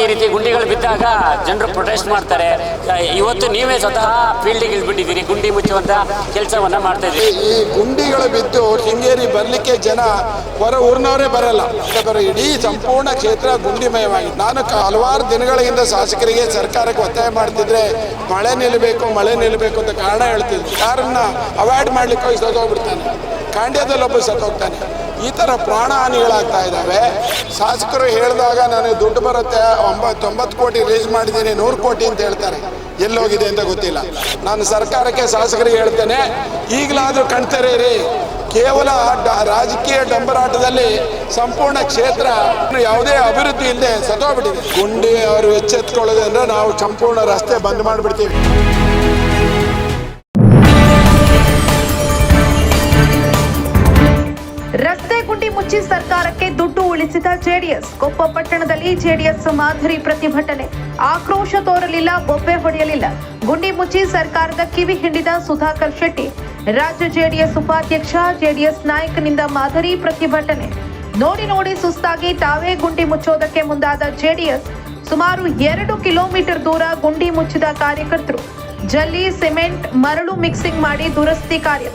ಈ ರೀತಿ ಗುಂಡಿಗಳು ಬಿದ್ದಾಗ ಜನರು ಪ್ರೊಟೆಸ್ಟ್ ಮಾಡ್ತಾರೆ. ಇವತ್ತು ನೀವೇ ಸ್ವತಃ ಫೀಲ್ಡಿಗೆ ಇಳಿಬಿಟ್ಟಿದ್ದೀರಿ, ಗುಂಡಿ ಮುಚ್ಚುವಂತ ಕೆಲಸವನ್ನ ಮಾಡ್ತಾ ಇದ್ದೀರಿ. ಈ ಗುಂಡಿಗಳು ಬಿದ್ದು ಶೃಂಗೇರಿ ಬರಲಿಕ್ಕೆ ಜನ ಹೊರ ಊರಿನವರೇ ಬರಲ್ಲ. ಬರೋ ಇಡೀ ಸಂಪೂರ್ಣ ಕ್ಷೇತ್ರ ಗುಂಡಿಮಯವಾಗಿದೆ. ನಾನು ಹಲವಾರು ದಿನಗಳಿಂದ ಶಾಸಕರಿಗೆ ಸರ್ಕಾರಕ್ಕೆ ಒತ್ತಾಯ ಮಾಡ್ತಿದ್ರೆ ಮಳೆ ನಿಲ್ಲಬೇಕು ಮಳೆ ನಿಲ್ಲಬೇಕು ಅಂತ ಕಾರಣ ಹೇಳ್ತಿದ್ರು ಕಾರನ್ನ ಅವಾಯ್ಡ್ ಮಾಡ್ಲಿಕ್ಕೆ ಹೋಗಿ ಸತ್ತೋಗ್ಬಿಡ್ತಾನೆ ಕಾಂಡ್ಯದಲ್ಲಿ ಒಬ್ಬ ಸತ್ತೋಗ್ತಾನೆ ಈ ಥರ ಪ್ರಾಣ ಹಾನಿಗಳಾಗ್ತಾ ಇದ್ದಾವೆ. ಶಾಸಕರು ಹೇಳಿದಾಗ ನನಗೆ ದುಡ್ಡು ಬರುತ್ತೆ ಒಂಬತ್ತು ತೊಂಬತ್ತು ಕೋಟಿ ರೇಸ್ ಮಾಡಿದ್ದೀನಿ, ನೂರು ಕೋಟಿ ಅಂತ ಹೇಳ್ತಾರೆ. ಎಲ್ಲೋಗಿದೆ ಅಂತ ಗೊತ್ತಿಲ್ಲ. ನಾನು ಸರ್ಕಾರಕ್ಕೆ ಶಾಸಕರಿಗೆ ಹೇಳ್ತೇನೆ, ಈಗಲಾದರೂ ಕಣ್ತಾರೆ ರೀ ಕೇವಲ ರಾಜಕೀಯ ಡಂಬರಾಟದಲ್ಲಿ ಸಂಪೂರ್ಣ ಕ್ಷೇತ್ರ ಯಾವುದೇ ಅಭಿವೃದ್ಧಿ ಇಲ್ಲದೆ ಸತೋಗ್ಬಿಟ್ಟಿದೆ ಗುಂಡಿ ಅವರು ಎಚ್ಚೆತ್ಕೊಳ್ಳೋದು ಅಂದ್ರೆ ನಾವು ಸಂಪೂರ್ಣ ರಸ್ತೆ ಬಂದ್ ಮಾಡಿಬಿಡ್ತೀವಿ. ರಸ್ತೆ ಗುಂಡಿ ಮುಚ್ಚಿ ಸರ್ಕಾರಕ್ಕೆ ದುಡ್ಡು ಉಳಿಸಿದ ಜೆಡಿಎಸ್. ಕೊಪ್ಪ ಪಟ್ಟಣದಲ್ಲಿ ಜೆಡಿಎಸ್ ಮಾದರಿ ಪ್ರತಿಭಟನೆ. ಆಕ್ರೋಶ ತೋರಲಿಲ್ಲ, ಬೊಬ್ಬೆ ಹೊಡೆಯಲಿಲ್ಲ. ಗುಂಡಿ ಮುಚ್ಚಿ ಸರ್ಕಾರದ ಕಿವಿ ಹಿಂಡಿದ ಸುಧಾಕರ್ ಶೆಟ್ಟಿ. ರಾಜ್ಯ ಜೆಡಿಎಸ್ ಉಪಾಧ್ಯಕ್ಷ, ಜೆಡಿಎಸ್ ನಾಯಕನಿಂದ ಮಾದರಿ ಪ್ರತಿಭಟನೆ. ನೋಡಿ ನೋಡಿ ಸುಸ್ತಾಗಿ ತಾವೇ ಗುಂಡಿ ಮುಚ್ಚೋದಕ್ಕೆ ಮುಂದಾದ ಜೆಡಿಎಸ್. ಸುಮಾರು ಎರಡು ಕಿಲೋಮೀಟರ್ ದೂರ ಗುಂಡಿ ಮುಚ್ಚಿದ ಕಾರ್ಯಕರ್ತರು. ಜಲ್ಲಿ ಸಿಮೆಂಟ್ ಮರಳು ಮಿಕ್ಸಿಂಗ್ ಮಾಡಿ ದುರಸ್ತಿ ಕಾರ್ಯ.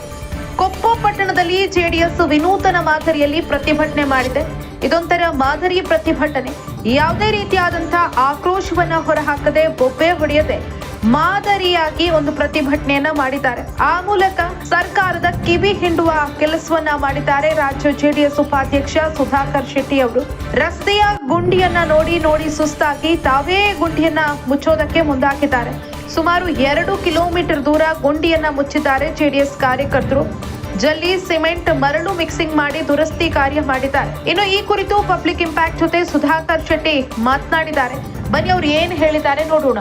ಕೊಪ್ಪ ಪಟ್ಟಣದಲ್ಲಿ ಜೆಡಿಎಸ್ ವಿನೂತನ ಮಾದರಿಯಲ್ಲಿ ಪ್ರತಿಭಟನೆ ಮಾಡಿದೆ. ಇದೊಂಥರ ಮಾದರಿ ಪ್ರತಿಭಟನೆ. ಯಾವುದೇ ರೀತಿಯಾದಂತಹ ಆಕ್ರೋಶವನ್ನ ಹೊರಹಾಕದೆ ಬೊಬ್ಬೆ ಹೊಡೆಯದೆ ಮಾದರಿಯಾಗಿ ಒಂದು ಪ್ರತಿಭಟನೆಯನ್ನ ಮಾಡಿದ್ದಾರೆ. ಆ ಮೂಲಕ ಸರ್ಕಾರದ ಕಿವಿ ಹಿಂಡುವ ಕೆಲಸವನ್ನ ಮಾಡಿದ್ದಾರೆ ರಾಜ್ಯ ಜೆಡಿಎಸ್ ಉಪಾಧ್ಯಕ್ಷ ಸುಧಾಕರ್ ಶೆಟ್ಟಿ ಅವರು. ರಸ್ತೆಯ ಗುಂಡಿಯನ್ನ ನೋಡಿ ನೋಡಿ ಸುಸ್ತಾಗಿ ತಾವೇ ಗುಂಡಿಯನ್ನ ಮುಚ್ಚೋದಕ್ಕೆ ಮುಂದಾಕಿದ್ದಾರೆ ಸುಮಾರು ಎರಡು ಕಿಲೋಮೀಟರ್ ದೂರ ಗುಂಡಿಯನ್ನ ಮುಚ್ಚಿದ್ದಾರೆ ಜೆಡಿಎಸ್ ಕಾರ್ಯಕರ್ತರು. ಜಲ್ಲಿ ಸಿಮೆಂಟ್ ಮರಳು ಮಿಕ್ಸಿಂಗ್ ಮಾಡಿ ದುರಸ್ತಿ ಕಾರ್ಯ ಮಾಡಿದ್ದಾರೆ. ಇನ್ನು ಈ ಕುರಿತು ಪಬ್ಲಿಕ್ ಇಂಪ್ಯಾಕ್ಟ್ ಜೊತೆ ಸುಧಾಕರ್ ಶೆಟ್ಟಿ ಮಾತನಾಡಿದ್ದಾರೆ. ಬನ್ನಿ ಅವ್ರು ಏನ್ ಹೇಳಿದ್ದಾರೆ ನೋಡೋಣ.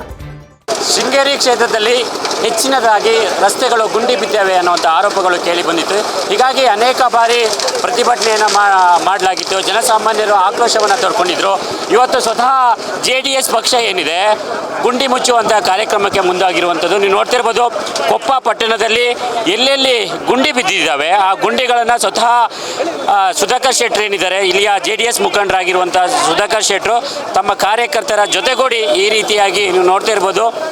ಶೃಂಗೇರಿ ಕ್ಷೇತ್ರದಲ್ಲಿ ಹೆಚ್ಚಿನದಾಗಿ ರಸ್ತೆಗಳು ಗುಂಡಿ ಬಿದ್ದಾವೆ ಅನ್ನುವಂಥ ಆರೋಪಗಳು ಕೇಳಿ ಬಂದಿತ್ತು. ಹೀಗಾಗಿ ಅನೇಕ ಬಾರಿ ಪ್ರತಿಭಟನೆಯನ್ನು ಮಾಡಲಾಗಿತ್ತು. ಜನಸಾಮಾನ್ಯರು ಆಕ್ರೋಶವನ್ನು ತೋಡ್ಕೊಂಡಿದ್ರು. ಇವತ್ತು ಸ್ವತಃ ಜೆ ಡಿ ಎಸ್ ಪಕ್ಷ ಏನಿದೆ, ಗುಂಡಿ ಮುಚ್ಚುವಂಥ ಕಾರ್ಯಕ್ರಮಕ್ಕೆ ಮುಂದಾಗಿರುವಂಥದ್ದು. ನೀವು ನೋಡ್ತಿರ್ಬೋದು, ಕೊಪ್ಪ ಪಟ್ಟಣದಲ್ಲಿ ಎಲ್ಲೆಲ್ಲಿ ಗುಂಡಿ ಬಿದ್ದಿದ್ದಾವೆ, ಆ ಗುಂಡಿಗಳನ್ನು ಸ್ವತಃ ಸುಧಾಕರ್ ಶೆಟ್ರು ಏನಿದ್ದಾರೆ, ಇಲ್ಲಿಯ ಜೆ ಡಿ ಎಸ್ ಮುಖಂಡರಾಗಿರುವಂಥ ಸುಧಾಕರ್ ಶೆಟ್ಟರು ತಮ್ಮ ಕಾರ್ಯಕರ್ತರ ಜೊತೆಗೂಡಿ ಈ ರೀತಿಯಾಗಿ ನೀವು ನೋಡ್ತಾ ಇರ್ಬೋದು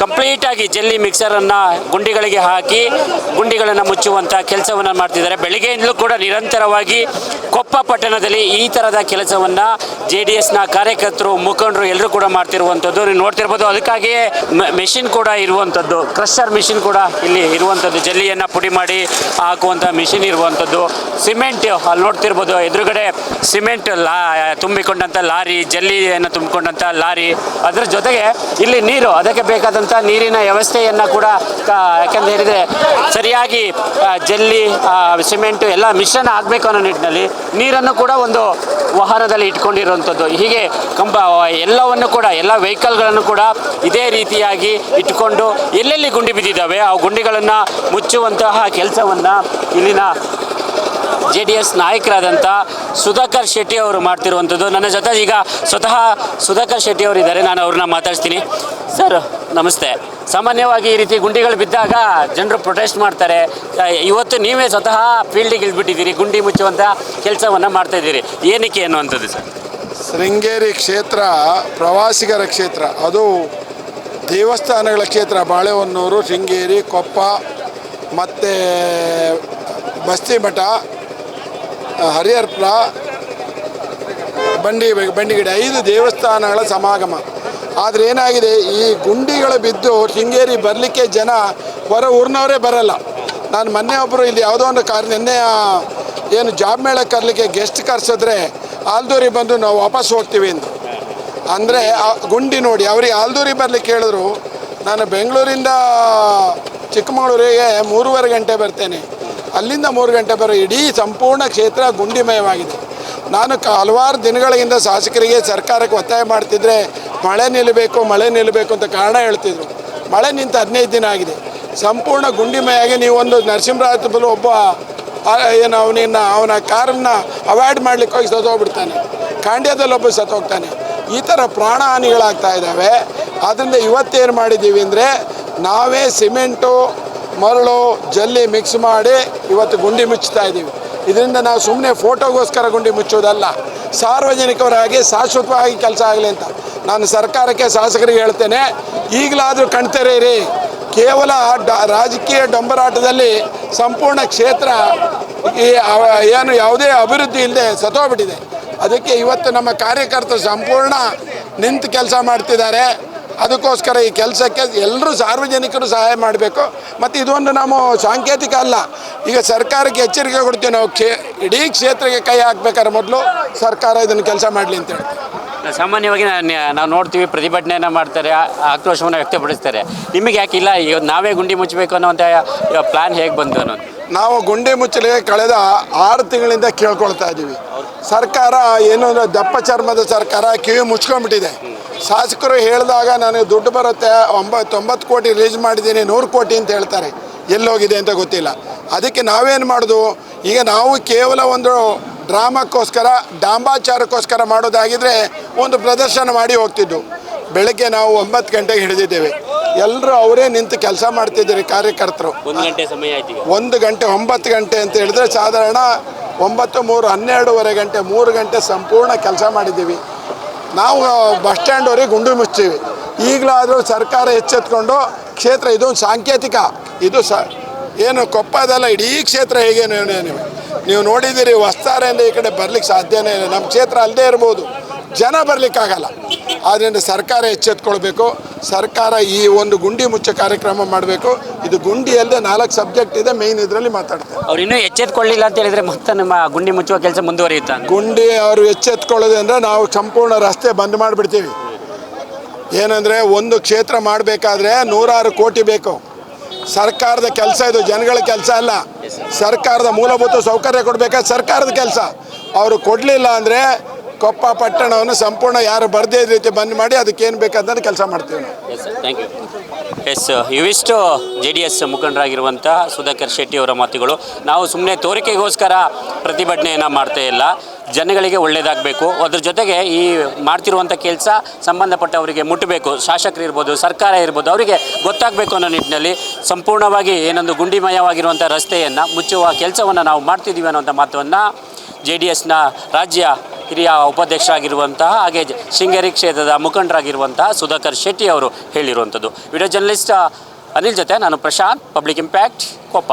ಕಂಪ್ಲೀಟಾಗಿ ಜಲ್ಲಿ ಮಿಕ್ಸರನ್ನು ಗುಂಡಿಗಳಿಗೆ ಹಾಕಿ ಗುಂಡಿಗಳನ್ನು ಮುಚ್ಚುವಂಥ ಕೆಲಸವನ್ನು ಮಾಡ್ತಿದ್ದಾರೆ. ಬೆಳಗ್ಗೆಯಿಂದಲೂ ಕೂಡ ನಿರಂತರವಾಗಿ ಕೊಪ್ಪ ಪಟ್ಟಣದಲ್ಲಿ ಈ ಥರದ ಕೆಲಸವನ್ನು ಜೆ ಡಿ ಎಸ್ನ ಕಾರ್ಯಕರ್ತರು, ಮುಖಂಡರು ಎಲ್ಲರೂ ಕೂಡ ಮಾಡ್ತಿರುವಂಥದ್ದು. ನೀವು ನೋಡ್ತಿರ್ಬೋದು, ಅದಕ್ಕಾಗಿಯೇ ಮೆಷಿನ್ ಕೂಡ ಇರುವಂಥದ್ದು. ಕ್ರಷರ್ ಮಿಷಿನ್ ಕೂಡ ಇಲ್ಲಿ ಇರುವಂಥದ್ದು. ಜಲ್ಲಿಯನ್ನು ಪುಡಿ ಮಾಡಿ ಹಾಕುವಂಥ ಮಿಷಿನ್ ಇರುವಂಥದ್ದು. ಸಿಮೆಂಟ್ ಅಲ್ಲಿ ನೋಡ್ತಿರ್ಬೋದು, ಎದುರುಗಡೆ ಸಿಮೆಂಟ್ ಲಾ, ತುಂಬಿಕೊಂಡಂಥ ಲಾರಿ, ಜಲ್ಲಿಯನ್ನು ತುಂಬಿಕೊಂಡಂಥ ಲಾರಿ. ಅದರ ಜೊತೆಗೆ ಇಲ್ಲಿ ನೀರು, ಅದಕ್ಕೆ ಬೇಕಾದಂಥ ನೀರಿನ ವ್ಯವಸ್ಥೆಯನ್ನು ಕೂಡ ಯಾಕಂತ ಹೇಳಿದರೆ ಸರಿಯಾಗಿ ಜಲ್ಲಿ ಸಿಮೆಂಟು ಎಲ್ಲ ಮಿಶ್ರಣ ಆಗಬೇಕು ಅನ್ನೋ ನಿಟ್ಟಿನಲ್ಲಿ ನೀರನ್ನು ಕೂಡ ಒಂದು ವಾಹನದಲ್ಲಿ ಇಟ್ಕೊಂಡಿರುವಂಥದ್ದು. ಹೀಗೆ ಕಂಬ, ಎಲ್ಲವನ್ನು ಕೂಡ, ಎಲ್ಲ ವೆಹಿಕಲ್ಗಳನ್ನು ಕೂಡ ಇದೇ ರೀತಿಯಾಗಿ ಇಟ್ಕೊಂಡು ಎಲ್ಲೆಲ್ಲಿ ಗುಂಡಿ ಬಿದ್ದಿದ್ದಾವೆ, ಆ ಗುಂಡಿಗಳನ್ನು ಮುಚ್ಚುವಂತಹ ಕೆಲಸವನ್ನು ಇಲ್ಲಿನ ಜೆ ಡಿ ಎಸ್ ನಾಯಕರಾದಂಥ ಸುಧಾಕರ್ ಶೆಟ್ಟಿ ಅವರು ಮಾಡ್ತಿರುವಂಥದ್ದು. ನನ್ನ ಜೊತೆ ಈಗ ಸ್ವತಃ ಸುಧಾಕರ್ ಶೆಟ್ಟಿ ಅವರು ಇದ್ದಾರೆ. ನಾನು ಅವ್ರನ್ನ ಮಾತಾಡ್ತೀನಿ ಸರ್, ನಮಸ್ತೆ. ಸಾಮಾನ್ಯವಾಗಿ ಈ ರೀತಿ ಗುಂಡಿಗಳು ಬಿದ್ದಾಗ ಜನರು ಪ್ರೊಟೆಸ್ಟ್ ಮಾಡ್ತಾರೆ. ಇವತ್ತು ನೀವೇ ಸ್ವತಃ ಫೀಲ್ಡಿಗೆ ಇಳಿದ್ಬಿಟ್ಟಿದ್ದೀರಿ. ಗುಂಡಿ ಮುಚ್ಚುವಂಥ ಕೆಲಸವನ್ನು ಮಾಡ್ತಾ ಇದ್ದೀರಿ. ಏನಕ್ಕೆ ಅನ್ನುವಂಥದ್ದು ಸರ್? ಶೃಂಗೇರಿ ಕ್ಷೇತ್ರ, ಪ್ರವಾಸಿಗರ ಕ್ಷೇತ್ರ. ಅದು ದೇವಸ್ಥಾನಗಳ ಕ್ಷೇತ್ರ. ಬಾಳೆಹೊನ್ನೂರು, ಶೃಂಗೇರಿ, ಕೊಪ್ಪ, ಮತ್ತು ಬಸ್ತಿಮಠ ಹರಿಹರ್ಪುರ ಬಂಡಿ ಬಂಡಿಗಿಡ ಐದು ದೇವಸ್ಥಾನಗಳ ಸಮಾಗಮ. ಆದರೆ ಏನಾಗಿದೆ, ಈ ಗುಂಡಿಗಳು ಬಿದ್ದು ಶೃಂಗೇರಿ ಬರಲಿಕ್ಕೆ ಜನ ಹೊರ ಊರಿನವರೇ ಬರಲ್ಲ. ನಾನು ಮೊನ್ನೆ ಒಬ್ಬರು ಇಲ್ಲಿ ಯಾವುದೋ ಒಂದು ಕಾರ್, ನಿನ್ನೆ ಏನು ಜಾಬ್ ಮೇಳಕ್ಕೆ ಕರಲಿಕ್ಕೆ ಗೆಸ್ಟ್ ಕರೆಸಿದ್ರೆ ಆಲ್ದೂರಿ ಬಂದು ನಾವು ವಾಪಸ್ ಹೋಗ್ತೀವಿ ಅಂತ ಅಂದರೆ ಗುಂಡಿ ನೋಡಿ, ಅವ್ರಿಗೆ ಆಲ್ದೂರಿ ಬರಲಿಕ್ಕೆ ಹೇಳಿದ್ರು, ನಾನು ಬೆಂಗಳೂರಿಂದ ಚಿಕ್ಕಮಗಳೂರಿಗೆ ಮೂರುವರೆ ಗಂಟೆ ಬರ್ತೇನೆ. ಅಲ್ಲಿಂದ ಮೂರು ಗಂಟೆ ಬರೋ ಇಡೀ ಸಂಪೂರ್ಣ ಕ್ಷೇತ್ರ ಗುಂಡಿಮಯವಾಗಿದೆ ನಾನು ಹಲವಾರು ದಿನಗಳಿಂದ ಶಾಸಕರಿಗೆ ಸರ್ಕಾರಕ್ಕೆ ಒತ್ತಾಯ ಮಾಡ್ತಿದ್ರೆ ಮಳೆ ನಿಲ್ಲಬೇಕು ಮಳೆ ನಿಲ್ಲಬೇಕು ಅಂತ ಕಾರಣ ಹೇಳ್ತಿದ್ರು. ಮಳೆ ನಿಂತು ಹದಿನೈದು ದಿನ ಆಗಿದೆ. ಸಂಪೂರ್ಣ ಗುಂಡಿಮಯಾಗಿ ನೀವೊಂದು ಒಂದು ನರಸಿಂಹರಾಜ ಬಲು ಒಬ್ಬ ಏನು ಅವನಿನ್ನ, ಅವನ ಕಾರನ್ನು ಅವಾಯ್ಡ್ ಮಾಡ್ಲಿಕ್ಕೆ ಹೋಗಿ ಸತ್ತೋಗ್ಬಿಡ್ತಾನೆ ಖಾಂಡ್ಯದಲ್ಲಿ ಒಬ್ಬ ಸತ್ತೋಗ್ತಾನೆ ಈ ಥರ ಪ್ರಾಣ ಹಾನಿಗಳಾಗ್ತಾ ಇದ್ದಾವೆ. ಆದ್ದರಿಂದ ಇವತ್ತೇನು ಮಾಡಿದ್ದೀವಿ ಅಂದರೆ ನಾವೇ ಸಿಮೆಂಟು ಮರಳು ಜಲ್ಲಿ ಮಿಕ್ಸ್ ಮಾಡಿ ಇವತ್ತು ಗುಂಡಿ ಮುಚ್ಚುತ್ತಾ ಇದ್ದೀವಿ. ಇದರಿಂದ ನಾವು ಸುಮ್ಮನೆ ಫೋಟೋಗೋಸ್ಕರ ಗುಂಡಿ ಮುಚ್ಚೋದಲ್ಲ. ಸಾರ್ವಜನಿಕರಾಗಿ ಶಾಶ್ವತವಾಗಿ ಕೆಲಸ ಆಗಲಿ ಅಂತ. ನಾನು ಸರ್ಕಾರಕ್ಕೆ ಶಾಸಕರಿಗೆ ಹೇಳ್ತೇನೆ, ಈಗಲಾದರೂ ಕಣ್ತರೇರಿ ಕೇವಲ ಡ, ರಾಜಕೀಯ ಡೊಂಬರಾಟದಲ್ಲಿ ಸಂಪೂರ್ಣ ಕ್ಷೇತ್ರ ಈ ಏನು ಯಾವುದೇ ಅಭಿವೃದ್ಧಿ ಇಲ್ಲದೆ ಸತೋಗ್ಬಿಟ್ಟಿದೆ ಅದಕ್ಕೆ ಇವತ್ತು ನಮ್ಮ ಕಾರ್ಯಕರ್ತರು ಸಂಪೂರ್ಣ ನಿಂತು ಕೆಲಸ ಮಾಡ್ತಿದ್ದಾರೆ. ಅದಕ್ಕೋಸ್ಕರ ಈ ಕೆಲಸಕ್ಕೆ ಎಲ್ಲರೂ ಸಾರ್ವಜನಿಕರು ಸಹಾಯ ಮಾಡಬೇಕು. ಮತ್ತು ಇದೊಂದು ನಾವು ಸಾಂಕೇತಿಕ ಅಲ್ಲ. ಈಗ ಸರ್ಕಾರಕ್ಕೆ ಎಚ್ಚರಿಕೆ ಕೊಡ್ತೀವಿ ನಾವು. ಕ್ಷೇ ಇಡೀ ಕ್ಷೇತ್ರಕ್ಕೆ ಕೈ ಹಾಕ್ಬೇಕಾದ್ರೆ ಮೊದಲು ಸರ್ಕಾರ ಇದನ್ನು ಕೆಲಸ ಮಾಡಲಿ ಅಂತ ಹೇಳ್ತೀವಿ ಸಾಮಾನ್ಯವಾಗಿ ನಾವು ನೋಡ್ತೀವಿ ಪ್ರತಿಭಟನೆಯನ್ನು ಮಾಡ್ತಾರೆ ಆಕ್ರೋಶವನ್ನು ವ್ಯಕ್ತಪಡಿಸ್ತಾರೆ. ನಿಮಗೆ ಯಾಕಿಲ್ಲ ಈಗ ನಾವೇ ಗುಂಡಿ ಮುಚ್ಚಬೇಕು ಅನ್ನೋ ಪ್ಲಾನ್ ಹೇಗೆ ಬಂತು ಅನ್ನೋದು? ನಾವು ಗುಂಡಿ ಮುಚ್ಚಲಿಗೆ ಕಳೆದ ಆರು ತಿಂಗಳಿಂದ ಕೇಳ್ಕೊಳ್ತಾ ಇದ್ದೀವಿ ಸರ್ಕಾರ ಏನು ದಪ್ಪ ಚರ್ಮದ ಸರ್ಕಾರ ಕಿವಿ ಮುಚ್ಕೊಂಡ್ಬಿಟ್ಟಿದೆ. ಶಾಸಕರು ಹೇಳಿದಾಗ ನನಗೆ ದುಡ್ಡು ಬರುತ್ತೆ ಒಂಬತ್ತು ತೊಂಬತ್ತು ಕೋಟಿ ರಿಲೀಸ್ ಮಾಡಿದ್ದೀನಿ ನೂರು ಕೋಟಿ ಅಂತ ಹೇಳ್ತಾರೆ. ಎಲ್ಲೋಗಿದೆ ಅಂತ ಗೊತ್ತಿಲ್ಲ. ಅದಕ್ಕೆ ನಾವೇನು ಮಾಡೋದು? ಈಗ ನಾವು ಕೇವಲ ಒಂದು ಡ್ರಾಮಕ್ಕೋಸ್ಕರ ಡಾಂಬಾಚಾರಕ್ಕೋಸ್ಕರ ಮಾಡೋದಾಗಿದ್ರೆ ಒಂದು ಪ್ರದರ್ಶನ ಮಾಡಿ ಹೋಗ್ತಿದ್ದು. ಬೆಳಗ್ಗೆ ನಾವು ಒಂಬತ್ತು ಗಂಟೆಗೆ ಹಿಡಿದಿದ್ದೇವೆ. ಎಲ್ಲರೂ ಅವರೇ ನಿಂತು ಕೆಲಸ ಮಾಡ್ತಿದ್ದೀರಿ ಕಾರ್ಯಕರ್ತರು. ಒಂದು ಗಂಟೆ ಸಮಯ ಆಯ್ತು ಈಗ. ಒಂದು ಗಂಟೆ ಒಂಬತ್ತು ಗಂಟೆ ಅಂತ ಹೇಳಿದ್ರೆ ಸಾಧಾರಣ ಒಂಬತ್ತು ಮೂರು ಹನ್ನೆರಡೂವರೆ ಗಂಟೆ ಮೂರು ಗಂಟೆ ಸಂಪೂರ್ಣ ಕೆಲಸ ಮಾಡಿದ್ದೀವಿ. ನಾವು ಬಸ್ ಸ್ಟ್ಯಾಂಡವರಿಗೆ ಗುಂಡು ಮುಚ್ತೀವಿ ಈಗಲಾದರೂ ಸರ್ಕಾರ ಎಚ್ಚೆತ್ಕೊಂಡು ಕ್ಷೇತ್ರ ಇದೊಂದು ಸಾಂಕೇತಿಕ. ಇದು ಸ, ಏನು ಕೊಪ್ಪದಲ್ಲ, ಇಡೀ ಕ್ಷೇತ್ರ ಹೇಗೆ ನೀವು, ನೀವು- ನೋಡಿದ್ದೀರಿ ಅಂದರೆ ಈ ಕಡೆ ಬರ್ಲಿಕ್ಕೆ ಸಾಧ್ಯನೇ ಇಲ್ಲ. ನಮ್ಮ ಕ್ಷೇತ್ರ ಅಲ್ಲದೇ ಇರ್ಬೋದು. ಜನ ಬರ್ಲಿಕ್ಕಾಗಲ್ಲ. ಆದ್ದರಿಂದ ಸರ್ಕಾರ ಎಚ್ಚೆತ್ಕೊಳ್ಬೇಕು. ಸರ್ಕಾರ ಈ ಒಂದು ಗುಂಡಿ ಮುಚ್ಚ ಕಾರ್ಯಕ್ರಮ ಮಾಡಬೇಕು. ಇದು ಗುಂಡಿ ಅಲ್ಲದೆ ನಾಲ್ಕು ಸಬ್ಜೆಕ್ಟ್ ಇದೆ ಮೇಯ್ನ್ ಇದರಲ್ಲಿ ಮಾತಾಡ್ತಾರೆ ಅವ್ರು ಇನ್ನೂ ಎಚ್ಚೆತ್ಕೊಳ್ಳಿಲ್ಲ ಅಂತ ಹೇಳಿದ್ರೆ ಮತ್ತೆ ನಮ್ಮ ಗುಂಡಿ ಮುಚ್ಚುವ ಕೆಲಸ ಮುಂದುವರಿಯುತ್ತಾ? ಗುಂಡಿ ಅವರು ಎಚ್ಚೆತ್ಕೊಳ್ಳೋದು ಅಂದರೆ ನಾವು ಸಂಪೂರ್ಣ ರಸ್ತೆ ಬಂದ್ ಮಾಡಿಬಿಡ್ತೀವಿ. ಏನಂದರೆ ಒಂದು ಕ್ಷೇತ್ರ ಮಾಡಬೇಕಾದ್ರೆ ನೂರಾರು ಕೋಟಿ ಬೇಕು. ಸರ್ಕಾರದ ಕೆಲಸ ಇದು ಜನಗಳ ಕೆಲಸ ಅಲ್ಲ. ಸರ್ಕಾರದ ಮೂಲಭೂತ ಸೌಕರ್ಯ ಕೊಡಬೇಕಾದ್ರೆ ಸರ್ಕಾರದ ಕೆಲಸ. ಅವರು ಕೊಡಲಿಲ್ಲ ಅಂದರೆ ಕೊಪ್ಪ ಪಟ್ಟಣವನ್ನು ಸಂಪೂರ್ಣ ಯಾರು ಬರದೇ ರೀತಿ ಬಂದ್ ಮಾಡಿ ಅದಕ್ಕೆ ಏನು ಬೇಕಾದ್ರೆ ಕೆಲಸ ಮಾಡ್ತೀವಿ ಎಸ್ ಥ್ಯಾಂಕ್ ಯು ಎಸ್ ಇವಿಷ್ಟು ಜೆ ಡಿ ಎಸ್ ಮುಖಂಡರಾಗಿರುವಂಥ ಸುಧಾಕರ್ ಶೆಟ್ಟಿ ಅವರ ಮಾತುಗಳು. ನಾವು ಸುಮ್ಮನೆ ತೋರಿಕೆಗೋಸ್ಕರ ಪ್ರತಿಭಟನೆಯನ್ನು ಮಾಡ್ತಾ ಇಲ್ಲ. ಜನಗಳಿಗೆ ಒಳ್ಳೆಯದಾಗಬೇಕು ಅದ್ರ ಜೊತೆಗೆ ಈ ಮಾಡ್ತಿರುವಂಥ ಕೆಲಸ ಸಂಬಂಧಪಟ್ಟವರಿಗೆ ಮುಟ್ಟಬೇಕು ಶಾಸಕರು ಇರ್ಬೋದು, ಸರ್ಕಾರ ಇರ್ಬೋದು, ಅವರಿಗೆ ಗೊತ್ತಾಗಬೇಕು ಅನ್ನೋ ನಿಟ್ಟಿನಲ್ಲಿ ಸಂಪೂರ್ಣವಾಗಿ ಏನೊಂದು ಗುಂಡಿಮಯವಾಗಿರುವಂಥ ರಸ್ತೆಯನ್ನು, ಮುಚ್ಚುವ ಕೆಲಸವನ್ನು ನಾವು ಮಾಡ್ತಿದ್ದೀವಿ ಅನ್ನೋಂಥ ಮಾತನ್ನು ಜೆ ಡಿ ಎಸ್ನ ರಾಜ್ಯ ಹಿರಿಯ ಉಪಾಧ್ಯಕ್ಷರಾಗಿರುವಂತಹ ಹಾಗೆ ಶೃಂಗೇರಿ ಕ್ಷೇತ್ರದ ಮುಖಂಡರಾಗಿರುವಂತಹ ಸುಧಾಕರ್ ಶೆಟ್ಟಿ ಅವರು ಹೇಳಿರುವಂಥದ್ದು. ವಿಡಿಯೋ ಜರ್ನಲಿಸ್ಟ್, ಅನಿಲ್ ಜೊತೆ ನಾನು ಪ್ರಶಾಂತ್, ಪಬ್ಲಿಕ್ ಇಂಪ್ಯಾಕ್ಟ್, ಕೊಪ್ಪ.